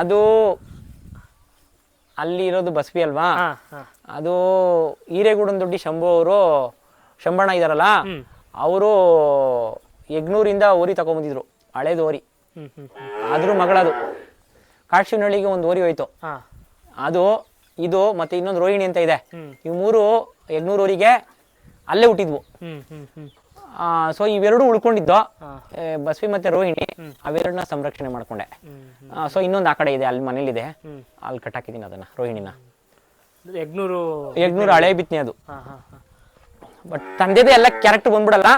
ಅದು ಅಲ್ಲಿ ಇರೋದು ಬಸ್ವಿ ಅಲ್ವಾ? ಅದು ಹಿರೇಗೂಡನ ದೊಡ್ಡಿ ಶಂಭು ಅವರು ಶಂಬಣ್ಣ ಇದಾರಲ್ಲ? ಅವರು ಎಗ್ನೂರಿಂದ ಓರಿ ತಗೊಂಬಂದಿದ್ರು ಹಳೇದು ಓರಿ. ಅದ್ರ ಮಗಳದು. ಕಾಶಿನಹಳ್ಳಿಗೆ ಒಂದು ಓರಿ ಹೋಯ್ತು. ಅದು ಇದು ಮತ್ತೆ ಇನ್ನೊಂದು ರೋಹಿಣಿ ಅಂತ ಇದೆ. ಈ ಇವು ಮೂರು ಯಗ್ನೂರು ಊರಿಗೆ ಅಲ್ಲೇ ಹುಟ್ಟಿದ್ವು. ಸೊ ಇವೆರಡು ಉಳ್ಕೊಂಡಿದ್ದು ಬಸವಿ ಮತ್ತೆ ರೋಹಿಣಿ ಅವೆರಡನ್ನ ಸಂರಕ್ಷಣೆ ಮಾಡ್ಕೊಂಡೆ. ಸೊ ಇನ್ನೊಂದು ಆ ಕಡೆ ಇದೆ ಅಲ್ಲಿ ಮನೇಲಿದೆ. ಇದೆ ಅಲ್ಲಿ ಕಟ್ಟಾಕಿದ್ದೀನಿ ಅದನ್ನ ರೋಹಿಣಿನ. ಯಗ್ನೂರು ಯಗ್ನೂರು ಹಳೆ ಬಿತ್ತನೆ ಅದು. ಬಟ್ ತಂದೆದೇ ಎಲ್ಲ character ಬಂದ್ಬಿಡಲ್ಲ.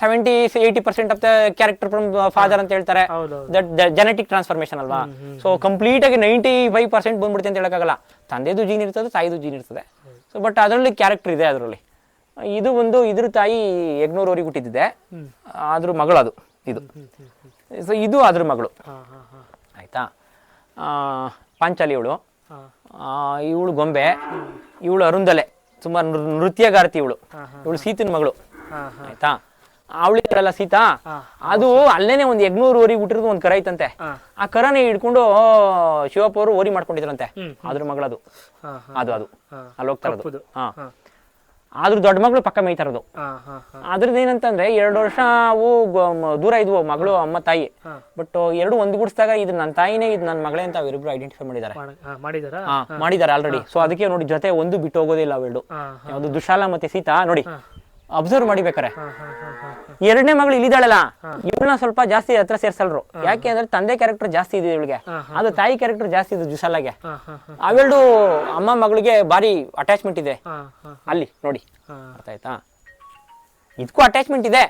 Seventy eighty percent of the character from father ಅಂತ ಹೇಳ್ತಾರೆ. ದಟ್ ಜೆನೆಟಿಕ್ ಟ್ರಾನ್ಸ್ಫಾರ್ಮೇಶನ್ ಅಲ್ವಾ? ಸೊ ಕಂಪ್ಲೀಟ್ ಆಗಿ ನೈಂಟಿ ಫೈವ್ ಪರ್ಸೆಂಟ್ ಬಂದ್ಬಿಡುತ್ತೆ ಅಂತ ಹೇಳಕ್ಕಾಗಲ್ಲ. ತಂದೆದು ಜೀನ್ ಇರ್ತದೆ ತಾಯಿದು ಜೀನ್ ಇರ್ತದೆ. ಸೊ ಬಟ್ ಅದರಲ್ಲಿ ಕ್ಯಾರೆಕ್ಟರ್ ಇದೆ ಅದರಲ್ಲಿ. ಇದು ಒಂದು ಇದ್ರ ತಾಯಿ ಎಗ್ನೂರವರಿಗೆ ಹುಟ್ಟಿದ್ದಿದೆ. ಅದ್ರ ಮಗಳು ಅದು ಇದು. ಸೊ ಇದು ಅದ್ರ ಮಗಳು. ಆಯ್ತಾ? ಆ, ಪಾಂಚಾಲಿ ಇವಳು. ಇವಳು ಗೊಂಬೆ. ಇವಳು ಅರುಂದಲೆ ಸುಮಾರು ನೃತ್ಯಗಾರ್ತಿ ಇವಳು. ಇವಳು ಸೀತನ ಮಗಳು. ಆಯ್ತಾ? ಅವಳಿರಲ್ಲ ಸೀತಾ? ಅದು ಅಲ್ಲೇನೆ ಒಂದು ಓರಿ ಹುಟ್ಟಿರೋದು ಒಂದು ಕರ ಐತಂತೆ. ಆ ಕರನೆ ಹಿಡ್ಕೊಂಡು ಶಿವಪ್ಪ ಅವರು ಓರಿ ಮಾಡ್ಕೊಂಡಿದ್ರಂತೆ. ಅದ್ರ ಮಗಳದು. ಅದು ಅದು. ಅಲ್ಲಿ ಹೋಗ್ತಾ ಇರೋದು. ಹಾ. ಆದ್ರೂ ದೊಡ್ಡ ಮಗಳು ಪಕ್ಕ ಮೇಯ್ತಾರದು ಅದ್ರದ್ದು ಏನಂತಂದ್ರೆ ಎರಡು ವರ್ಷ ಅವು ದೂರ ಇದ್ವು ಮಗಳು ಅಮ್ಮ ತಾಯಿ. ಬಟ್ ಎರಡು ಒಂದ್ಗೂಡಿಸಿದಾಗ ಇದು ನನ್ನ ತಾಯಿನೇ ಇದು ನನ್ನ ಮಗಳೇ ಅಂತ ಅವರಿಬ್ರು ಐಡೆಂಟಿಫೈ ಮಾಡಿದ್ದಾರೆ. ಮಾಡಿದ್ದಾರೆ ಆಲ್ರೆಡಿ ಸೊ ಅದಕ್ಕೆ ನೋಡಿ ಜೊತೆ ಒಂದು ಬಿಟ್ಟು ಹೋಗೋದಿಲ್ಲ ಅವೆರಡು ಯಾವುದು ದುಶಾಲ ಮತ್ತೆ ಸೀತಾ ನೋಡಿ. ಅಬ್ಸರ್ವ್ ಮಾಡಿಬೇಕಾರೆ ಎರಡನೇ ಮಗಳು ಇಲ್ಲಿದ್ದಾಳಲ್ಲ ಇವಳನ್ನ ಸ್ವಲ್ಪ ಜಾಸ್ತಿ ಹತ್ರ ಸೇರ್ಸಲ್ರು. ಯಾಕೆ ಅಂದ್ರೆ ತಂದೆ ಕ್ಯಾರೆಕ್ಟರ್ ಜಾಸ್ತಿ ಇದೆ ಇವಳಿಗೆ. ಅದು ತಾಯಿ ಕ್ಯಾರೆಕ್ಟರ್ ಜಾಸ್ತಿ ಇದೆ ಜುಸಾಲಾಗೆ ಅವೆರಡು ಅಮ್ಮ ಮಗಳಿಗೆ ಭಾರಿ ಅಟ್ಯಾಚ್ಮೆಂಟ್ ಇದೆ. ಅಲ್ಲಿ ನೋಡಿ. ಅರ್ಥ ಆಯ್ತಾ? ಇದಕ್ಕೂ ಅಟ್ಯಾಚ್ಮೆಂಟ್ ಇದೆ.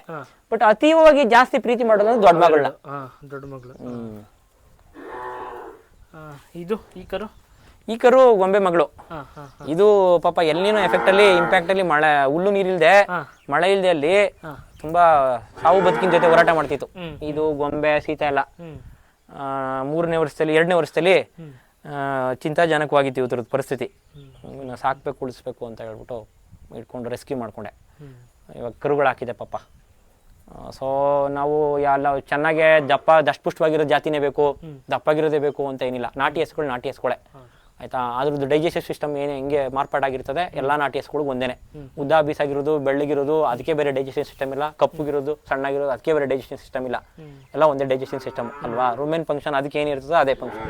ಬಟ್ ಅತೀವವಾಗಿ ಜಾಸ್ತಿ ಪ್ರೀತಿ ಮಾಡೋದು ದೊಡ್ಡ ಮಗಳನ್ನ. ದೊಡ್ಡ ಮಗಳು. ಇದು ಈ ಕರು? ಈ ಕರು ಗೊಂಬೆ ಮಗಳು. ಇದು ಪಾಪ ಎಲ್ಲಿನೂ ಎಫೆಕ್ಟ್ ಅಲ್ಲಿ ಇಂಪ್ಯಾಕ್ಟ್ ಅಲ್ಲಿ ಮಳೆ ಹುಲ್ಲು ನೀರಿಲ್ದೆ ಮಳೆ ಇಲ್ದೆ ಅಲ್ಲಿ ತುಂಬಾ ಸಾವು ಬದುಕಿನ ಜೊತೆ ಹೋರಾಟ ಮಾಡ್ತಿತ್ತು. ಇದು ಗೊಂಬೆ ಸೀತ ಎಲ್ಲ. ಮೂರನೇ ವರ್ಷದಲ್ಲಿ ಎರಡನೇ ವರ್ಷದಲ್ಲಿ ಚಿಂತಾಜನಕವಾಗಿತ್ತು ಇವ್ರದ್ದು ಪರಿಸ್ಥಿತಿ. ಸಾಕ್ಬೇಕು ಉಳಿಸ್ಬೇಕು ಅಂತ ಹೇಳ್ಬಿಟ್ಟು ಇಟ್ಕೊಂಡು ರೆಸ್ಕ್ಯೂ ಮಾಡ್ಕೊಂಡೆ. ಇವಾಗ ಕರುಗಳು ಹಾಕಿದೆ ಪಾಪ. ಸೊ ನಾವು ಎಲ್ಲ ಚೆನ್ನಾಗೆ ದಪ್ಪ ದಷ್ಟಪುಷ್ಟವಾಗಿರೋ ಜಾತಿನೇ ಬೇಕು ದಪ್ಪಾಗಿರೋದೇ ಬೇಕು ಅಂತ ಏನಿಲ್ಲ. ನಾಟಿ ಹೆಸ್ಕೊಳ್ಳಿ ನಾಟಿ ಹಸುಗಳೇ ಆಯ್ತಾ? ಅದ್ರದ್ದು ಡೈಜೆಸ್ಟಿವ್ ಸಿಸ್ಟಮ್ ಏನು ಹೆಂಗೆ ಮಾರ್ಪಾಡಾಗಿರ್ತದೆ ಎಲ್ಲ ನಾಟಿ ಹಸುಗಳು ಒಂದೇನೆ. ಉದ್ದ ಬೀಸಾಗಿರೋದು ಬೆಳ್ಳಗಿರೋದು ಅದಕ್ಕೆ ಬೇರೆ ಡೈಜೆಸ್ಟಿವ್ ಸಿಸ್ಟಮ್ ಇಲ್ಲ. ಕಪ್ಪುಗಿರೋದು ಸಣ್ಣಗಿರೋದು ಅದಕ್ಕೆ ಬೇರೆ ಡೈಜೆಸ್ಟಿವ್ ಸಿಸ್ಟಮ್ ಇಲ್ಲ. ಎಲ್ಲ ಒಂದೇ ಡೈಜೆಸ್ಟಿವ್ ಸಿಸ್ಟಮ್ ಅಲ್ವಾ? ರೂಮೇನ್ ಫಂಕ್ಷನ್ ಅದಕ್ಕೆ ಏನಿರ್ತದೋ ಅದೇ ಫಂಕ್ಷನ್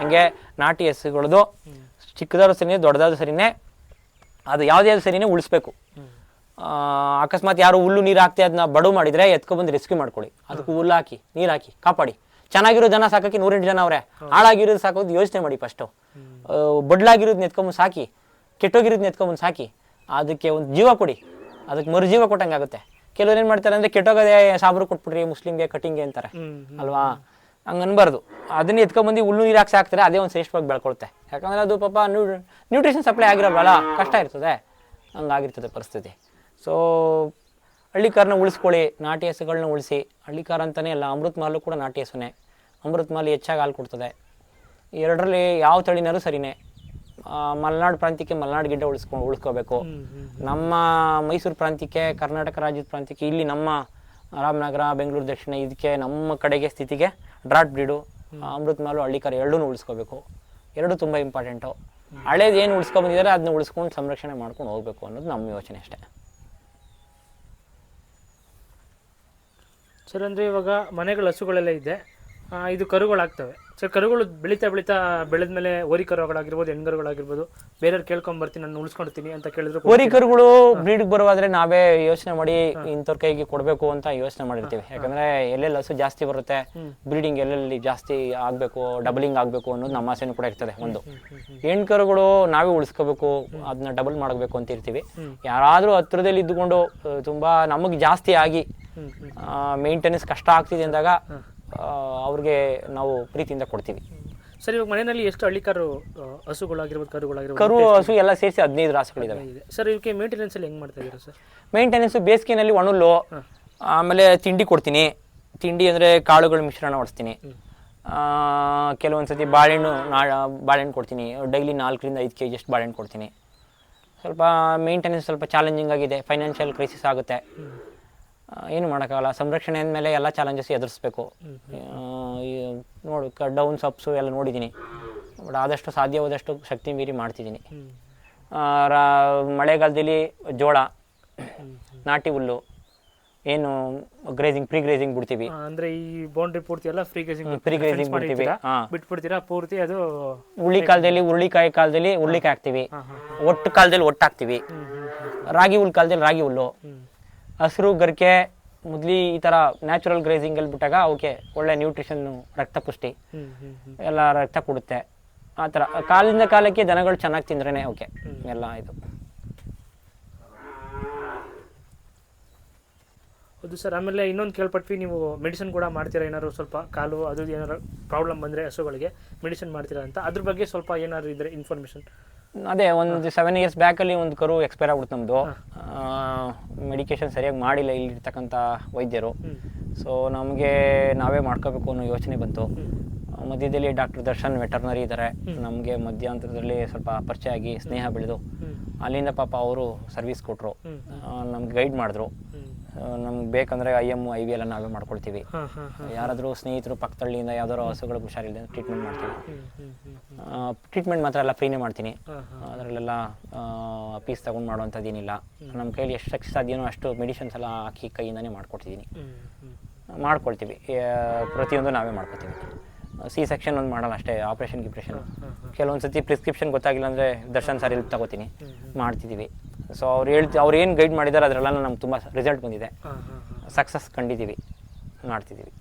ಹಂಗೆ ನಾಟಿ ಹಸುಗಳದು ಚಿಕ್ಕದಾದ್ರು ಸರಿನೇ ದೊಡ್ಡದಾದ್ರು ಸರಿನೇ ಅದು ಯಾವುದೇ ಸರಿನೇ ಉಳಿಸ್ಬೇಕು. ಆ, ಅಕಸ್ಮಾತ್ ಯಾರು ಹುಲ್ಲು ನೀರು ಹಾಕ್ತಿ ಅದನ್ನ ಬಡು ಮಾಡಿದ್ರೆ ಎತ್ಕೊಬಂದು ರೆಸ್ಕ್ಯೂ ಮಾಡ್ಕೊಳ್ಳಿ. ಅದಕ್ಕೆ ಹುಲ್ಲು ಹಾಕಿ ನೀರು ಹಾಕಿ ಕಾಪಾಡಿ. ಚೆನ್ನಾಗಿರೋ ಜನ ಸಾಕಕ್ಕೆ ನೂರೆಂಟು ಜನ ಅವರೇ. ಹಾಳಾಗಿರೋದು ಸಾಕೋದು ಯೋಚನೆ ಮಾಡಿ ಫಸ್ಟು ಬಡ್ಲಾಗಿರೋದು ಎತ್ಕೊಂಬಂದು ಸಾಕಿ ಕೆಟ್ಟೋಗಿರೋದನ್ನ ಎತ್ಕೊಂಬಂದು ಸಾಕಿ ಅದಕ್ಕೆ ಒಂದು ಜೀವ ಕೊಡಿ. ಅದಕ್ಕೆ ಮರುಜೀವ ಕೊಟ್ಟಂಗೆ ಆಗುತ್ತೆ. ಕೆಲವ್ರು ಏನು ಮಾಡ್ತಾರೆ ಅಂದರೆ ಕೆಟ್ಟೋಗೋದೇ ಸಾಬ್ರು ಕೊಟ್ಬಿಡ್ರಿ ಮುಸ್ಲಿಮ್ಗೆ ಕಟಿಂಗ್ಗೆ ಅಂತಾರೆ. ಅಲ್ವಾ? ಹಂಗೆ ಅನ್ಬಾರ್ದು. ಅದನ್ನ ಎತ್ಕೊಂಬಂದು ಹುಲ್ಲು ನೀರು ಹಾಕಿ ಸಾಕ್ತಾರೆ ಅದೇ ಒಂದು ಶ್ರೇಷ್ಠವಾಗಿ ಬೆಳ್ಕೊಳುತ್ತೆ. ಯಾಕಂದ್ರೆ ಅದು ಪಾಪ ನ್ಯೂಟ್ರಿಷನ್ ಸಪ್ಲೈ ಆಗಿರಲ್ವಲ್ಲ ಕಷ್ಟ ಇರ್ತದೆ. ಹಂಗಾಗಿರ್ತದೆ ಪರಿಸ್ಥಿತಿ. ಸೊ ಹಳ್ಳಿಕಾರನ್ನ ಉಳಿಸ್ಕೊಳ್ಳಿ ನಾಟಿ ಹಸುಗಳನ್ನ ಉಳಿಸಿ. ಹಳ್ಳಿಕಾರ ಅಂತಲೇ ಅಲ್ಲ ಅಮೃತ್ ಮಾಲು ಕೂಡ ನಾಟಿ ಹಸುನೇ. ಅಮೃತ್ ಮಾಲು ಹೆಚ್ಚಾಗಿ ಹಾಲು ಕೊಡ್ತದೆ. ಎರಡರಲ್ಲಿ ಯಾವ ತಳಿನಾರು ಸರಿನೇ. ಮಲೆನಾಡು ಪ್ರಾಂತ್ಯಕ್ಕೆ ಮಲೆನಾಡು ಗಿಡ್ಡ ಉಳಿಸ್ಕೊಂಡು ಉಳಿಸ್ಕೋಬೇಕು. ನಮ್ಮ ಮೈಸೂರು ಪ್ರಾಂತ್ಯಕ್ಕೆ ಕರ್ನಾಟಕ ರಾಜ್ಯದ ಪ್ರಾಂತ್ಯಕ್ಕೆ ಇಲ್ಲಿ ನಮ್ಮ ರಾಮನಗರ ಬೆಂಗಳೂರು ದಕ್ಷಿಣ ಇದಕ್ಕೆ ನಮ್ಮ ಕಡೆಗೆ ಸ್ಥಿತಿಗೆ ಡ್ರಾಟ್ ಬ್ರೀಡು ಅಮೃತ್ ಮಾಲು ಹಳ್ಳಿಕಾರ ಎರಡೂ ಉಳಿಸ್ಕೋಬೇಕು. ಎರಡು ತುಂಬ ಇಂಪಾರ್ಟೆಂಟು. ಹಳೇದು ಏನು ಉಳಿಸ್ಕೊಂಬಂದಿದ್ದಾರೆ ಅದನ್ನ ಉಳಿಸ್ಕೊಂಡು ಸಂರಕ್ಷಣೆ ಮಾಡ್ಕೊಂಡು ಹೋಗ್ಬೇಕು ಅನ್ನೋದು ನಮ್ಮ ಯೋಚನೆ ಅಷ್ಟೇ. ಸರ್ ಅಂದರೆ ಇವಾಗ ಮನೆಗಳ ಹಸುಗಳೆಲ್ಲ ಇದೆ. ಇದು ಕರುಗಳಾಗ್ತವೆ. ಸೊ ಕರುಗಳು ಬೆಳೀತಾ ಬೆಳೀತಾ ಬೆಳೆದ್ಮೇಲೆ ಓರಿ ಕರುಗಳಾಗಿರ್ಬೋದು ಹೆಣ್ಗರುಗಳಾಗಿರ್ಬೋದು ಬೇರೆಯವ್ರು ಕೇಳ್ಕೊಂಬರ್ತೀನಿ ನಾನು ಉಳಿಸ್ಕೊಡ್ತೀನಿ ಅಂತ ಕೇಳಿದ್ರು ಹೋರಿಕರುಗಳು ಬ್ರೀಡ್ಗೆ ಬರುವಾದ್ರೆ ನಾವೇ ಯೋಚನೆ ಮಾಡಿ ಇಂಥವ್ರ ಕೈಗೆ ಕೊಡಬೇಕು ಅಂತ ಯೋಚನೆ ಮಾಡಿರ್ತೀವಿ. ಯಾಕಂದ್ರೆ ಎಲ್ಲೆಲ್ಲಿ ಹಸು ಜಾಸ್ತಿ ಬರುತ್ತೆ ಬ್ರೀಡಿಂಗ್ ಎಲ್ಲೆಲ್ಲಿ ಜಾಸ್ತಿ ಆಗಬೇಕು ಡಬಲಿಂಗ್ ಆಗಬೇಕು ಅನ್ನೋದು ನಮ್ಮ ಆಸೆನೂ ಕೂಡ ಇರ್ತದೆ ಒಂದು. ಹೆಣ್ಕರುಗಳು ನಾವೇ ಉಳಿಸ್ಕೋಬೇಕು ಅದನ್ನ ಡಬಲ್ ಮಾಡಬೇಕು ಅಂತ ಇರ್ತೀವಿ. ಯಾರಾದರೂ ಹತ್ರದಲ್ಲಿ ಇದ್ದುಕೊಂಡು ತುಂಬಾ ನಮಗೆ ಜಾಸ್ತಿ ಆಗಿ ಮೇಂಟೆನೆನ್ಸ್ ಕಷ್ಟ ಆಗ್ತಿದೆ ಅಂದಾಗ ಅವ್ರಿಗೆ ನಾವು ಪ್ರೀತಿಯಿಂದ ಕೊಡ್ತೀವಿ. ಸರ್ ಇವಾಗ ಮನೆಯಲ್ಲಿ ಎಷ್ಟು ಹಳ್ಳಿ ಕರು ಹಸುಗಳಾಗಿರ್ಬೋದು ಕರುಗಳಾಗಿರ್ಬೋದು ಕರು ಹಸು ಎಲ್ಲ ಸೇರಿಸಿ ಹದಿನೈದು ರಾಸುಗಳಿದ್ದಾವೆ ಇದೆ ಸರ್ ಇವಕ್ಕೆ ಮೇಂಟೆನೆನ್ಸ್ ಎಲ್ಲ ಹೆಂಗೆ ಮಾಡ್ತಾ ಇದ್ದೀರಾ ಸರ್? ಮೇಂಟೆನೆನ್ಸು ಬೇಸಿಗೆನಲ್ಲಿ ಲೋ ಆಮೇಲೆ ತಿಂಡಿ ಕೊಡ್ತೀನಿ. ತಿಂಡಿ ಅಂದರೆ ಕಾಳುಗಳ ಮಿಶ್ರಣ ಹೊಡಿಸ್ತೀನಿ ಕೆಲವೊಂದು ಸತಿ ಬಾಳೆಹಣ್ಣು ನಾ ಬಾಳೆಹಣ್ಣು ಕೊಡ್ತೀನಿ. ಡೈಲಿ ನಾಲ್ಕರಿಂದ ಐದು ಕೆ ಜಿ ಅಷ್ಟು ಬಾಳೆಹಣ್ಣು ಕೊಡ್ತೀನಿ. ಸ್ವಲ್ಪ ಮೇಂಟೆನೆನ್ಸ್ ಸ್ವಲ್ಪ ಚಾಲೆಂಜಿಂಗ್ ಆಗಿದೆ. ಫೈನಾನ್ಷಿಯಲ್ ಕ್ರೈಸಿಸ್ ಆಗುತ್ತೆ. ಏನು ಮಾಡೋಕ್ಕಾಗಲ್ಲ. ಸಂರಕ್ಷಣೆ ಅಂದಮೇಲೆ ಎಲ್ಲ ಚಾಲೆಂಜಸ್ ಎದುರಿಸ್ಬೇಕು. ನೋಡು ಡೌನ್ಸ್ ಡೌನ್ ಸಪ್ಸು ಎಲ್ಲ ನೋಡಿದ್ದೀನಿ. ಬಟ್ ಆದಷ್ಟು ಸಾಧ್ಯವಾದಷ್ಟು ಶಕ್ತಿ ಮೀರಿ ಮಾಡ್ತಿದ್ದೀನಿ. ರಾ- ಮಳೆಗಾಲದಲ್ಲಿ ಜೋಳ ನಾಟಿ ಹುಲ್ಲು ಏನು ಗ್ರೇಸಿಂಗ್ ಪ್ರೀ ಗ್ರೇಸಿಂಗ್ ಬಿಡ್ತೀವಿ ಅಂದ್ರೆ ಈ ಬೌಂಡ್ರಿ ಪೂರ್ತಿ ಎಲ್ಲ ಫ್ರೀ ಗ್ರೇಸಿಂಗ್ ಪ್ರೀ ಗ್ರೇಸಿಂಗ್ ಬಿಡ್ತೀವಿ. ಬಿಟ್ಬಿಡ್ತೀರಾ? ಪೂರ್ತಿ ಅದು ಹುಳಿ ಕಾಲದಲ್ಲಿ ಹುರುಳಿಕಾಯಿ ಕಾಲದಲ್ಲಿ ಹುರುಳಿಕಾಯಿ ಹಾಕ್ತೀವಿ. ಒಟ್ಟು ಕಾಲದಲ್ಲಿ ಒಟ್ಟು ಹಾಕ್ತೀವಿ. ರಾಗಿ ಹುಲ್ ಕಾಲದಲ್ಲಿ ರಾಗಿ ಹುಲ್ಲು. ಹಸಿರು ಗರಿಕೆ ಮೊದ್ಲಿ ಈ ಥರ ನ್ಯಾಚುರಲ್ ಗ್ರೇಸಿಂಗ್ ಅಲ್ಲಿ ಬಿಟ್ಟಾಗ ಅವಕ್ಕೆ ಒಳ್ಳೆ ನ್ಯೂಟ್ರಿಷನ್ ರಕ್ತ ಪುಷ್ಟಿ. ಎಲ್ಲ ರಕ್ತ ಕೊಡುತ್ತೆ. ಆ ಥರ ಕಾಲದಿಂದ ಕಾಲಕ್ಕೆ ದನಗಳು ಚೆನ್ನಾಗಿ ತಿಂದ್ರೇನೆ ಓಕೆ ಎಲ್ಲ ಇದು. ಹೌದು ಸರ್ ಆಮೇಲೆ ಇನ್ನೊಂದು ಕೇಳ್ಪಟ್ವಿ ನೀವು ಮೆಡಿಸಿನ್ ಕೂಡ ಮಾಡ್ತೀರಾ ಏನಾದ್ರು ಸ್ವಲ್ಪ ಕಾಲು ಅದು ಏನಾದ್ರು ಪ್ರಾಬ್ಲಮ್ ಬಂದರೆ ಹಸುಗಳಿಗೆ ಮೆಡಿಸಿನ್ ಮಾಡ್ತೀರಾ ಅಂತ? ಅದ್ರ ಬಗ್ಗೆ ಸ್ವಲ್ಪ ಏನಾದ್ರು ಇದ್ರೆ ಇನ್ಫಾರ್ಮೇಷನ್ ಅದೇ ಒಂದು ಸೆವೆನ್ ಇಯರ್ಸ್ ಬ್ಯಾಕಲ್ಲಿ ಒಂದು ಕರು ಎಕ್ಸ್ಪೈರ್ ಆಗ್ಬಿಡ್ತು ನಮ್ಮದು ಮೆಡಿಕೇಶನ್ ಸರಿಯಾಗಿ ಮಾಡಿಲ್ಲ ಇಲ್ಲಿರ್ತಕ್ಕಂಥ ವೈದ್ಯರು. ಸೊ ನಮಗೆ ನಾವೇ ಮಾಡ್ಕೋಬೇಕು ಅನ್ನೋ ಯೋಚನೆ ಬಂತು. ಮಧ್ಯದಲ್ಲಿ ಡಾಕ್ಟರ್ ದರ್ಶನ್ ವೆಟರ್ನರಿ ಇದ್ದಾರೆ ನಮಗೆ ಮಧ್ಯಂತರದಲ್ಲಿ ಸ್ವಲ್ಪ ಪರಿಚಯ ಆಗಿ ಸ್ನೇಹ ಬೆಳೆದು ಅಲ್ಲಿಂದ ಪಾಪ ಅವರು ಸರ್ವಿಸ್ ಕೊಟ್ಟರು ನಮ್ಗೆ ಗೈಡ್ ಮಾಡಿದ್ರು. ನಮ್ಗೆ ಬೇಕಂದ್ರೆ ಐ ಎಂ ಐ ವಿ ಎಲ್ಲ ನಾವೇ ಮಾಡ್ಕೊಳ್ತೀವಿ. ಯಾರಾದರೂ ಸ್ನೇಹಿತರು ಪಕ್ಕದಳ್ಳಿಯಿಂದ ಯಾವ್ದಾದ್ರು ಹಸುಗಳಿಗೆ ಹುಷಾರಿಲ್ಲ ಟ್ರೀಟ್ಮೆಂಟ್ ಮಾಡ್ತೀವಿ. ಟ್ರೀಟ್ಮೆಂಟ್ ಮಾತ್ರ ಎಲ್ಲ ಫ್ರೀನೇ ಮಾಡ್ತೀನಿ. ಅದರಲ್ಲೆಲ್ಲ ಪೀಸ್ ತಗೊಂಡು ಮಾಡುವಂಥದ್ದು ಏನಿಲ್ಲ ನಮ್ಮ ಕೈಯಲ್ಲಿ ಎಷ್ಟು ಶಕ್ತಿ ಸಾಧ್ಯನೋ ಅಷ್ಟು ಮೆಡಿಸಿನ್ಸ್ ಎಲ್ಲ ಹಾಕಿ ಕೈಯಿಂದನೇ ಮಾಡ್ಕೊಡ್ತಿದ್ದೀನಿ ಮಾಡ್ಕೊಳ್ತೀವಿ. ಪ್ರತಿಯೊಂದು ನಾವೇ ಮಾಡ್ಕೊತೀವಿ. ಸಿ ಸೆಕ್ಷನ್ ಒಂದು ಮಾಡಲ್ಲ ಅಷ್ಟೇ ಆಪ್ರೇಷನ್ ಗಿಪ್ರೇಷನ್. ಕೆಲವೊಂದು ಸತಿ ಪ್ರಿಸ್ಕ್ರಿಪ್ಷನ್ ಗೊತ್ತಾಗಿಲ್ಲ ಅಂದರೆ ದರ್ಶನ್ ಸರ್ ಇಲ್ಲಿ ತಗೋತೀನಿ. ಮಾಡ್ತಿದ್ದೀವಿ ಸೊ ಅವ್ರು ಹೇಳ್ತಿ ಅವ್ರು ಏನು ಗೈಡ್ ಮಾಡಿದ್ದಾರೆ ಅದರೆಲ್ಲ ನಮ್ಗೆ ತುಂಬ ರಿಸಲ್ಟ್ ಬಂದಿದೆ. ಸಕ್ಸಸ್ ಕಂಡಿದ್ದೀವಿ ಮಾಡ್ತಿದ್ದೀವಿ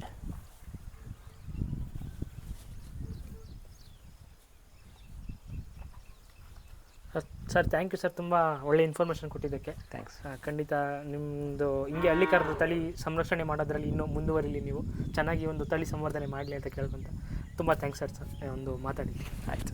ಸರ್ ಥ್ಯಾಂಕ್ ಯು ಸರ್. ತುಂಬ ಒಳ್ಳೆ ಇನ್ಫಾರ್ಮೇಷನ್ ಕೊಟ್ಟಿದ್ದಕ್ಕೆ. ಥ್ಯಾಂಕ್ಸ್ ಖಂಡಿತ ನಿಮ್ಮದು ಹಿಂಗೆ ಹಳ್ಳಿಕಾರರ ತಳಿ ಸಂರಕ್ಷಣೆ ಮಾಡೋದ್ರಲ್ಲಿ ಇನ್ನೂ ಮುಂದುವರಿಲಿ ನೀವು. ಚೆನ್ನಾಗಿ ಒಂದು ತಳಿ ಸಂವರ್ಧನೆ ಮಾಡಲಿ ಅಂತ ಕೇಳ್ಕೊಂತ. ತುಂಬ ಥ್ಯಾಂಕ್ಸ್ ಸರ್ ಸರ್. ಒಂದು ಮಾತಾಡಿ. ಆಯಿತು.